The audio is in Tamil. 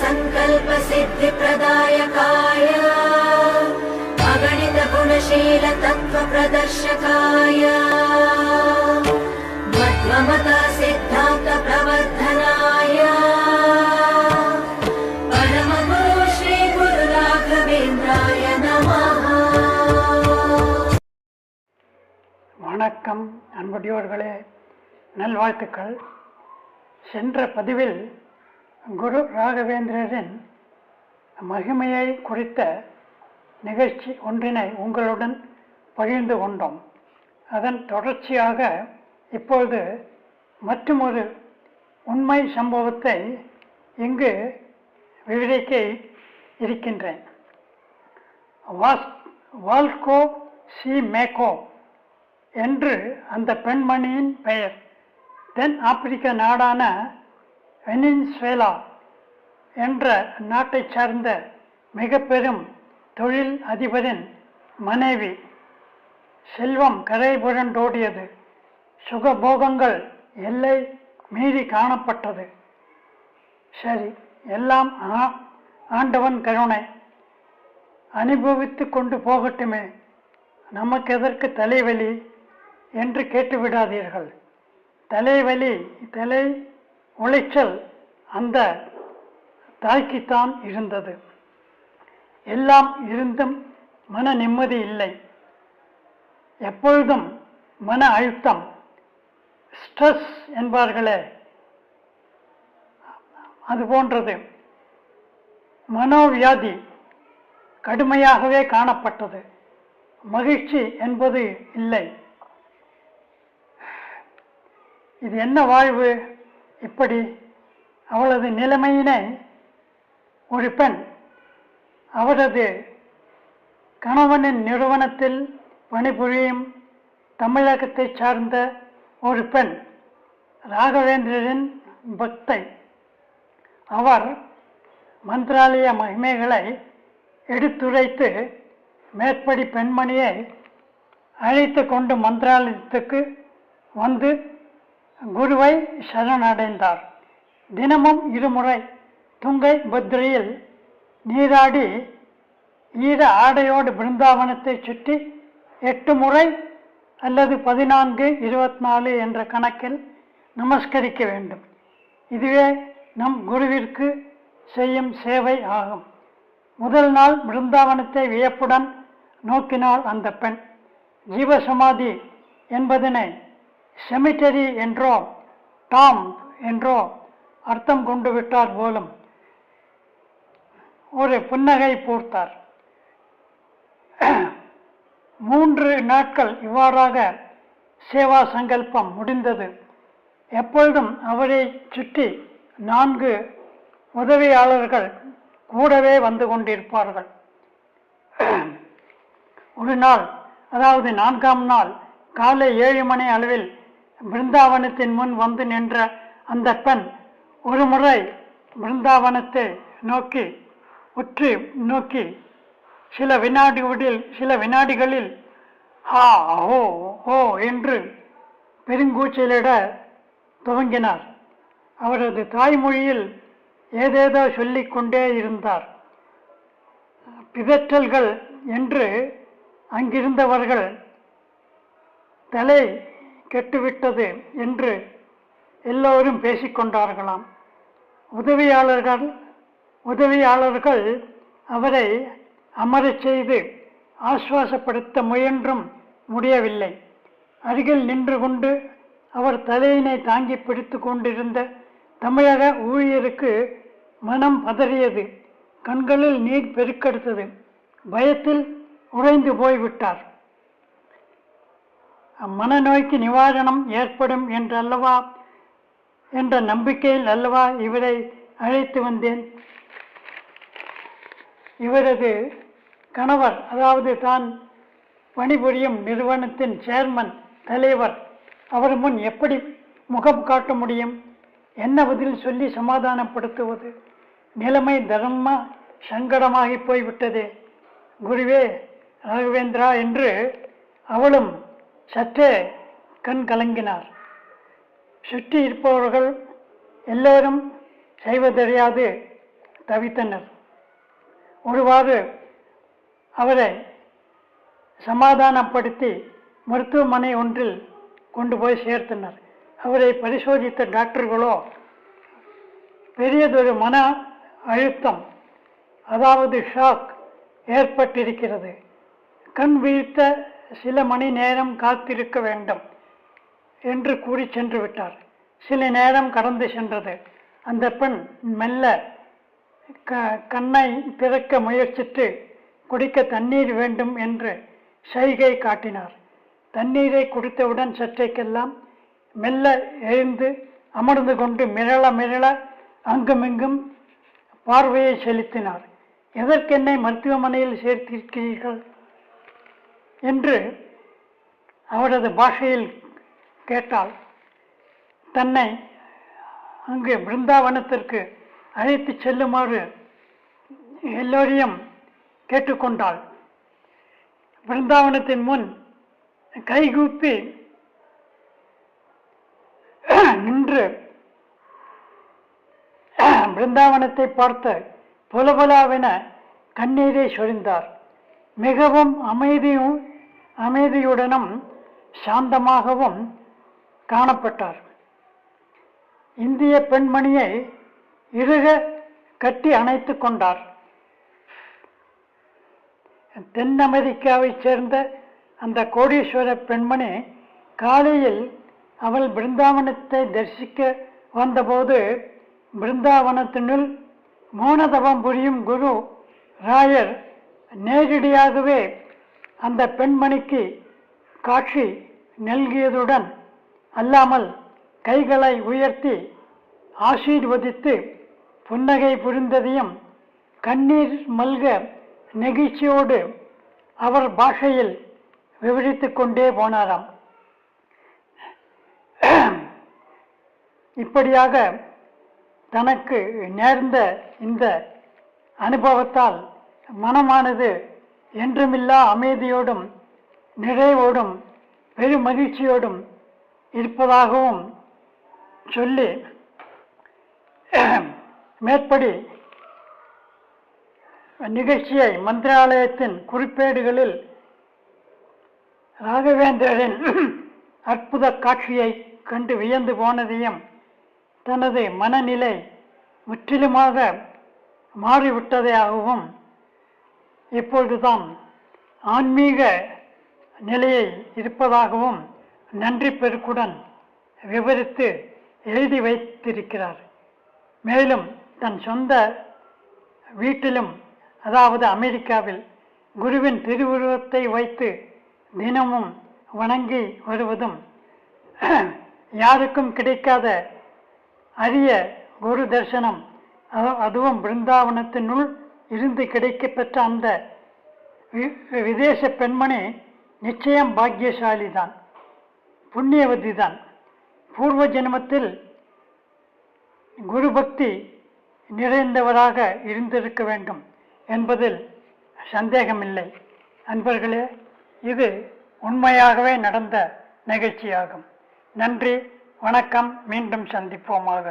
सङ्कल्पसिद्धिप्रदायकाय अगणितगुणशीलतत्त्वप्रदर्शकाय मध्वमता सिद्धान्तप्रवर्धनाय परमगुरु श्रीगुरुराघवेन्द्राय नमः வணக்கம் அன்புடையோர்களே நல்வாழ்த்துக்கள் சென்ற பதிவில் குரு ராகவேந்திரரின் மகிமையை குறித்த நிகழ்ச்சி ஒன்றினை உங்களுடன் பகிர்ந்து கொண்டோம். அதன் தொடர்ச்சியாக இப்பொழுது மற்றுமொரு உண்மை சம்பவத்தை இங்கு விவரிக்க இருக்கின்றேன். வாஸ் வால்கோ சி மேகோ என்று அந்த பெண்மணியின் பெயர். தென் ஆப்பிரிக்க நாடான வெனின்ஸ்வேலா என்ற நாட்டைச் சார்ந்த மிக பெரும் தொழில் அதிபரின் மனைவி. செல்வம் கரை புரண்டோடியது சுகபோகங்கள் எல்லை மீறி காணப்பட்டது. சரி எல்லாம் ஆ- ஆண்டவன் கருணை. அனுபவித்து கொண்டு போகட்டுமே. நமக்கு எதற்கு தலைவலி? என்று கேட்டுவிடாதீர்கள். தலைவலி தலை உளைச்சல் அந்த தாய்க்குத்தான் இருந்தது. எல்லாம் இருந்தும் மன நிம்மதி இல்லை. எப்பொழுதும் மன அழுத்தம் ஸ்ட்ரெஸ் என்பார்களே அது போன்றது. மனோவியாதி கடுமையாகவே காணப்பட்டது. மகிழ்ச்சி என்பது இல்லை. இது என்ன வாழ்வு? இப்படி அவளது நிலைமையினை ஒரு பெண் அவரது கணவனின் நிறுவனத்தில் பணிபுரியும் தமிழகத்தை சார்ந்த ஒரு பெண் ராகவேந்திரரின் பக்தை. அவர் மந்திராலய மகிமைகளை எடுத்துரைத்து மேற்படி பெண்மணியை அழைத்து கொண்டு மந்திராலயத்துக்கு வந்து குருவை சரணடைந்தார். தினமும் இருமுறை துங்கை பத்ரியில் நீராடி ஈர ஆடையோடு பிருந்தாவனத்தை சுற்றி எட்டு முறை அல்லது பதினான்கு இருபத்தி நாலு என்ற கணக்கில் நமஸ்கரிக்க வேண்டும். இதுவே நம் குருவிற்கு செய்யும் சேவை ஆகும். முதல் நாள் பிருந்தாவனத்தை வியப்புடன் நோக்கினாள் அந்த பெண். ஜீவசமாதி என்பதனை செமிட்டரி என்றோ டாம் என்றோ அர்த்தம் கொண்டு விட்டார் போலும். ஒரு புன்னகை பூர்த்தார் மூன்று நாட்கள் இவ்வாறாக சேவா சங்கல்பம் முடிந்தது. எப்பொழுதும் அவரை சுற்றி நான்கு உதவியாளர்கள் கூடவே வந்து கொண்டிருப்பார்கள். ஒரு நாள் அதாவது நான்காம் நாள் காலை ஏழு மணி அளவில் பிருந்தாவனத்தின் முன் வந்து நின்ற அந்த பெண் ஒரு முறை பிருந்தாவனத்தை நோக்கி உற்று நோக்கி சில வினாடிகளில் சில வினாடிகளில் ஹா ஹோ ஹோ என்று பெருங்கூச்சலிட துவங்கினார். அவரது தாய்மொழியில் ஏதேதோ சொல்லிக் கொண்டே இருந்தார். பிதற்றல்கள் என்று அங்கிருந்தவர்கள் தலை கெட்டுவிட்டது என்று எல்லோரும் பேசிக்கொண்டார்களாம். உதவியாளர்கள் உதவியாளர்கள் அவரை அமரச் செய்து ஆஸ்வாசப்படுத்த முயன்றும் முடியவில்லை. அருகில் நின்று கொண்டு அவர் தலையினை தாங்கி பிடித்து கொண்டிருந்த தமிழக ஊழியருக்கு மனம் பதறியது. கண்களில் நீர் பெருக்கெடுத்தது. பயத்தில் உறைந்து போய்விட்டார். மனநோய்க்கு நிவாரணம் ஏற்படும் என்றல்லவா? என்ற நம்பிக்கையில் அல்லவா இவரை அழைத்து வந்தேன்? இவரது கணவர் அதாவது தான் பணிபுரியும் நிறுவனத்தின் சேர்மன் தலைவர் அவர் முன் எப்படி முகம் காட்ட முடியும்? என்ன பதில் சொல்லி சமாதானப்படுத்துவது? நிலைமை தர்ம சங்கடமாகி போய்விட்டது. குருவே ராகவேந்திரா என்று அவளும் சற்றே கண் கலங்கினார். சுற்றி இருப்பவர்கள் எல்லோரும் செய்வதறியாது தவித்தனர். ஒருவாறு அவரை சமாதானப்படுத்தி மருத்துவமனை ஒன்றில் கொண்டு போய் சேர்த்தனர். அவரை பரிசோதித்த டாக்டர்களோ பெரியதொரு மன அழுத்தம் அதாவது ஷாக் ஏற்பட்டிருக்கிறது. கண் விழித்த சில மணி நேரம் காத்திருக்க வேண்டும் என்று கூறி சென்று விட்டார். சில நேரம் கடந்து சென்றது. அந்த பெண் மெல்ல க கண்ணை திறக்க முயற்சித்து குடிக்க தண்ணீர் வேண்டும் என்று சைகை காட்டினார். தண்ணீரை குடித்தவுடன் சற்றைக்கெல்லாம் மெல்ல எழுந்து அமர்ந்து கொண்டு மிரள மிரள அங்குமிங்கும் பார்வையை செலுத்தினார். எதற்கென்னை மருத்துவமனையில் சேர்த்திருக்கிறீர்கள்? என்று அவரது பாஷையில் கேட்டால் தன்னை அங்கு பிருந்தாவனத்திற்கு அழைத்து செல்லுமாறு எல்லோரையும் கேட்டுக்கொண்டாள். பிருந்தாவனத்தின் முன் கைகூப்பி நின்று பிருந்தாவனத்தை பார்த்து புலபலாவென கண்ணீரை சொரிந்தார். மிகவும் அமைதியும் அமைதியுடனும் சாந்தமாகவும் காணப்பட்டார். இந்திய பெண்மணியை இறுக கட்டி அணைத்துக் கொண்டார். தென் அமெரிக்காவைச் சேர்ந்த அந்த கோடீஸ்வர பெண்மணி காலையில் அவள் பிருந்தாவனத்தை தரிசிக்க வந்தபோது பிருந்தாவனத்தினுள் மௌனதவம் புரியும் குரு ராயர் நேரடியாகவே அந்த பெண்மணிக்கு காட்சி நல்கியதுடன் அல்லாமல் கைகளை உயர்த்தி ஆசீர்வதித்து புன்னகை புரிந்ததையும் கண்ணீர் மல்க நெகிழ்ச்சியோடு அவர் பாஷையில் விவரித்து கொண்டே போனாராம். இப்படியாக தனக்கு நேர்ந்த இந்த அனுபவத்தால் மனமானது என்றுமில்லா அமைதியோடும் நிறைவோடும் பெரும் மகிழ்ச்சியோடும் இருப்பதாகவும் சொல்லி மேற்படி நிகழ்ச்சியை மந்திராலயத்தின் குறிப்பேடுகளில் ராகவேந்திரரின் அற்புத காட்சியை கண்டு வியந்து போனதையும் தனது மனநிலை முற்றிலுமாக மாறிவிட்டதாகவும் இப்பொழுதுதான் ஆன்மீக நிலையை இருப்பதாகவும் நன்றி பெருக்குடன் விவரித்து எழுதி வைத்திருக்கிறார். மேலும் தன் சொந்த வீட்டிலும் அதாவது அமெரிக்காவில் குருவின் திருவுருவத்தை வைத்து தினமும் வணங்கி வருவதும் யாருக்கும் கிடைக்காத அரிய குரு தர்சனம். அது- அதுவும் பிருந்தாவனத்தினுள் இருந்து கிடைக்கப்பெற்ற அந்த வி- விதேச பெண்மணி நிச்சயம் பாக்கியசாலி தான் புண்ணியவதி தான் பூர்வ ஜென்மத்தில் குரு பக்தி நிறைந்தவராக இருந்திருக்க வேண்டும் என்பதில் சந்தேகமில்லை. அன்பர்களே இது உண்மையாகவே நடந்த நிகழ்ச்சியாகும். நன்றி வணக்கம் மீண்டும் சந்திப்போமாக.